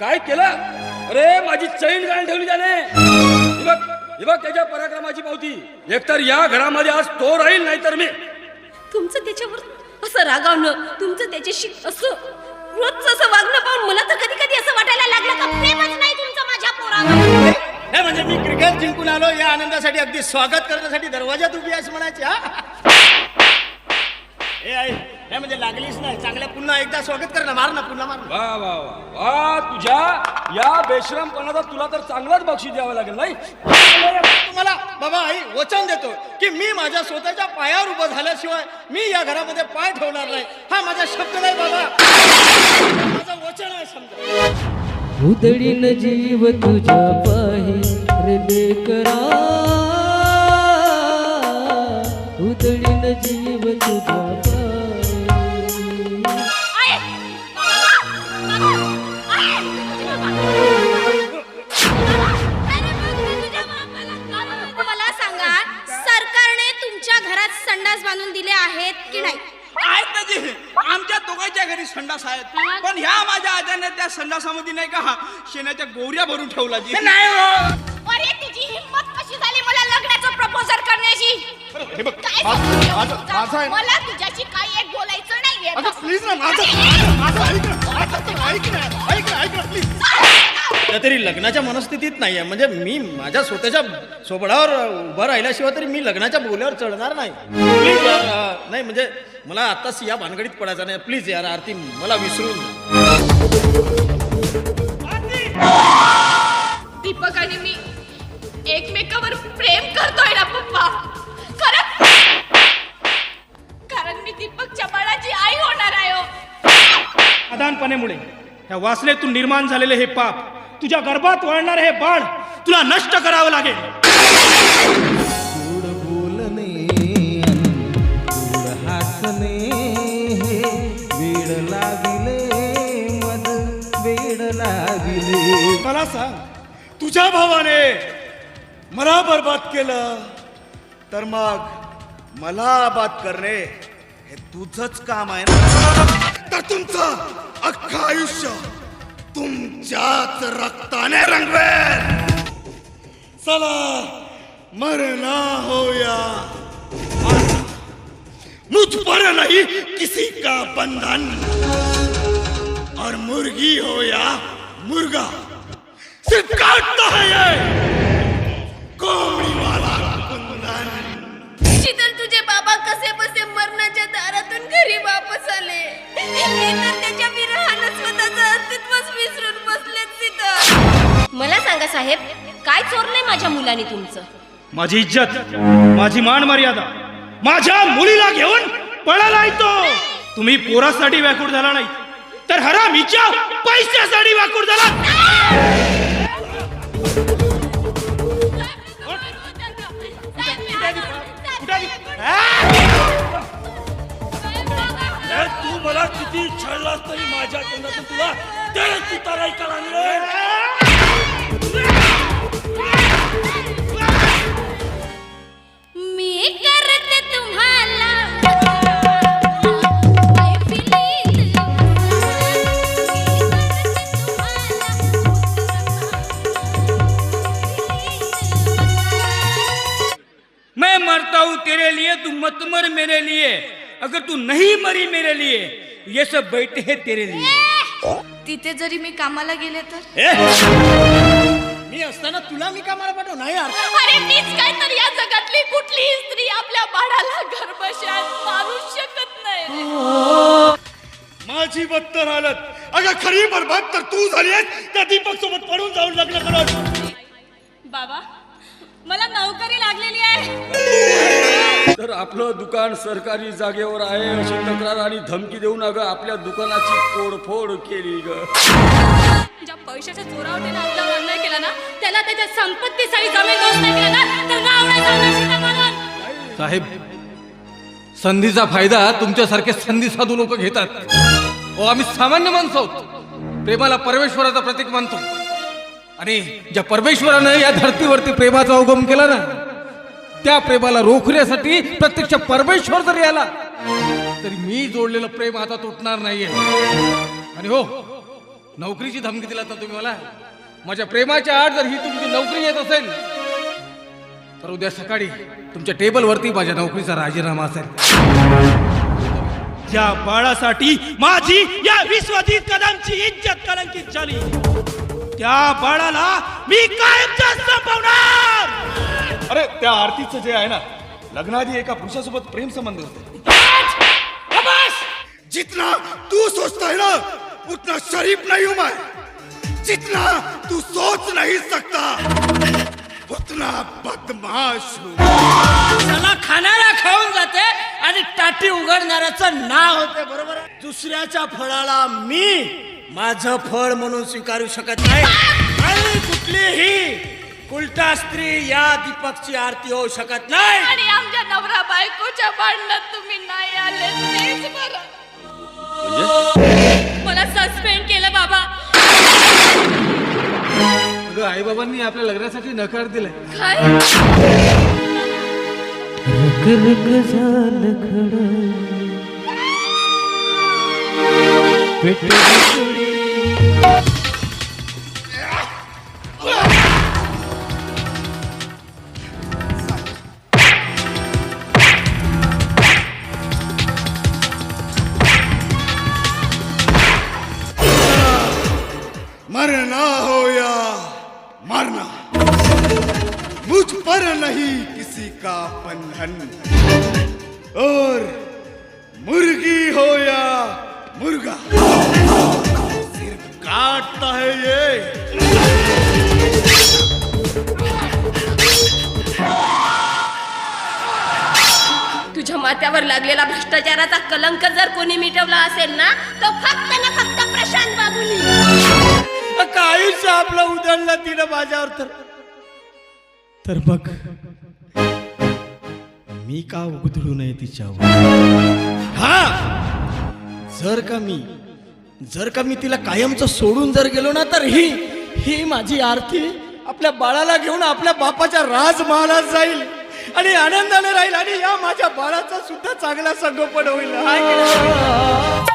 काय केलं? अरे माझी चैन गाळून ठेवली त्याने. हे बघ हे बघ त्याच्या पराक्रमाची पावती. एकतर या घरामध्ये आज तो राहील नाही तर मी. तुमचं त्याच्यावर असं रागावणं तुमचं त्याच्याशी असं रोजचं असं वागणं पाहून मला तर कधी कधी असं वाटायला लागलं का प्रेमच नाही तुमचं माझ्या पोरावर. नाही म्हणजे मी क्रिकेट जिंकून आलो या आनंदासाठी अगदी स्वागत करण्यासाठी दरवाजात उभी आहेस म्हणायची हा? ए आई नाही म्हणजे लागलीच नाही. चांगल्या पुन्हा एकदा स्वागत कर ना मार ना पुन्हा मार ना. वा वा वा. वा तुझ्या या बेश्रमपणाचा तुला तर चांगलाच बक्षीस द्यावं लागेल नाही? तुम्हाला बाबा आई वचन देतो की मी माझ्या स्वतःच्या पायावर उभं झाल्याशिवाय मी या घरामध्ये पाय ठेवणार नाही. हा माझा शब्द नाही बाबा. माझं वचन आहे समजा. उदळीन जीव तुझ्या पाही रे लेकरा उदळीन जीव तुझ्या संडास आहेत. पण ह्या माझ्या आजाने त्या संडासामध्ये नाही का हा शेणाच्या गोवऱ्या भरून ठेवला जी. नाही हो. अरे तुझी हिंमत कशी झाली मला लग्नाचं प्रपोजल करण्याची? हे बघ काय माझं- समजलं माझं तुझं? माझं आहे ना. मला तुझ्याशी काही एक बोलायचं नाहीये. अगं प्लीज ना माझं माझं माझं ऐक ना माझं ऐक ना ऐक ना ऐक ना प्लीज तरी लग्नाच्या मनस्थितीत नाहीये. म्हणजे मी माझ्या स्वतःच्या सोबडावर उभं राहिल्याशिवाय तरी मी लग्नाच्या बोल्यावर चढणार नाही. अं, नाही म्हणजे मला आत्ताच या भानगडीत पडायचं नाही. प्लीज यार आरती मला विसरून. दीपक आणि मी एकमेकावर प्रेम करतोय ना पप्पा. कारण मी दीपकच्या बाळाची आई होणार आहे हो. आदानपणेमुळे ह्या वासनेतून निर्माण झालेले हे पाप तुझ्या गर्भात वाढणारे हे बाळ तुला नष्ट करावं लागेल. मला सांग तुझ्या भावाने मला बर्बाद केलं तर मग मला आबाद करणे हे तुझच काम आहे ना? तर तुमचं अख्खं आयुष्य तुमच्याच रक्ताने रंगवेल. चला मरना होया मुझ पर नहीं किसी का बंधन. और मुर्गी हो या मुर्गा. काटता है ये कोमड़ी वाला कुंदन. शीतल तुझे बाबा कसे बसे मरणाच्या दारातून घरी वापस आले? त्याच्या विरहानं स्वतःचं अस्तित्वच विसरून बसले मला सांगा साहेब काय चोरलंय माझ्या मुलाने तुमचं? माझी इज्जत माझी मान मर्यादा माझ्या मुलीला घेऊन पळाला तो. तुम्ही पोरासाठी व्याकुळ झाला नाही तर हरामीच्या पैशासाठी व्याकुळ झाला तू मला किती छळलास तरी माझ्या तोंडातून तुला तेच उतार ऐकायला हूँ तेरे लिए तू मत मर मेरे लिए। अगर तू नहीं मरी मेरे लिए ये सब बैठे हैं तेरे लिए। तिथे जरी मी कामाला गेले तर? मी असताना तुला मी कामाला पाठव? नाही यार. अरे मीच काय तर या जगातली कुठलीही स्त्री आपल्या बाळाला गर्भशात मारू शकत नाही माझी बत्तर हालत. अगं खरी बरबाद तर तू झाली आहेस. त्या दीपक सोबत पडून जाऊन लग्न करत बाबा मला नोकरी लागलेली आपलं दुकान सरकारी जागेवर आहे अशी तक्रार आणि धमकी देऊन अगं आपल्या दुकानाची तोडफोड केली ग. ज्या पैशाच्या जोरावर त्याने आपल्यावर अन्याय केला ना त्याला त्याच्या संपत्तीसाठी जमीन दोस्त नाही केला ना तर नाव नाही सांगणार सीताकारण. साहेब संधीचा फायदा तुमच्यासारखे संधी साधू लोक घेतात. ओ आम्ही सामान्य माणसं आहोत. प्रेमाला परमेश्वराचं प्रतीक मानतो. आणि ज्या परमेश्वरानं या धर्तीवरती प्रेमाचा उगम केला ना त्या प्रेमाला रोखण्यासाठी प्रत्यक्ष परमेश्वर जरी आला तरी मी जोडलेलं प्रेम आता तुटणार नाहीये. आणि हो नोकरीची धमकी दिला तर तुम्ही मला. माझ्या प्रेमाच्या आड जर ही तुमची नोकरी येत असेल तर उद्या सकाळी तुमच्या टेबलवरती माझ्या नोकरीचा राजीनामा असेल. या बाळासाठी माझी या विश्वजित कदमची इज्जत कलंकित झाली. त्या बाळाला मी कायमच संपवणार! अरे त्या आरतीचं जे आहे ना लग्नाआधी एका पुरुषासोबत प्रेम संबंध होते. जितना तू सोचता है ना उतना शरीफ नहीं हूं मैं। जितना तू सोच नहीं सकता उतना बदमाश हूं। त्याला खाणारा खाऊन जाते आणि टाटी उघडणाऱ्याचं नाव होते बरोबर आहे? दुसऱ्याच्या फळाला मी माझं फळ म्हणून स्वीकारू शकत नाही. आणि कुठलीही उलटा स्त्री या दीपकची आरती होऊ शकत नाही. आणि आमच्या नवरा बायकोच्या भांडणात तुम्ही नाही आले तेच बरं. मला सस्पेंड केलं बाबा. अगं आईबाबांनी आपल्या लग्नासाठी नकार दिलाय. काय? नहीं किसी का बंधन। और मुर्गी हो या मुर्गा सिर्फ काटता है ये। तुझ्या माथ्यावर लागलेला भ्रष्टाचाराचा कलंक जर कोणी मिटवला असेल ना तर फक्त ना फक्त प्रशांत बाबूनी. काहीच आपलं उधळलं तिनं माझ्यावर तर. तर बघ. मी का उधळू नये तिच्यावर? हा! जर का मी जर का मी तिला कायमचं सोडून जर गेलो ना तर ही ही माझी आरती आपल्या बाळाला घेऊन आपल्या बापाच्या राजमहालात जाईल आणि आनंदाने राहील आणि या माझ्या बाळाचा सुद्धा चांगला संगोपन होईल. हाय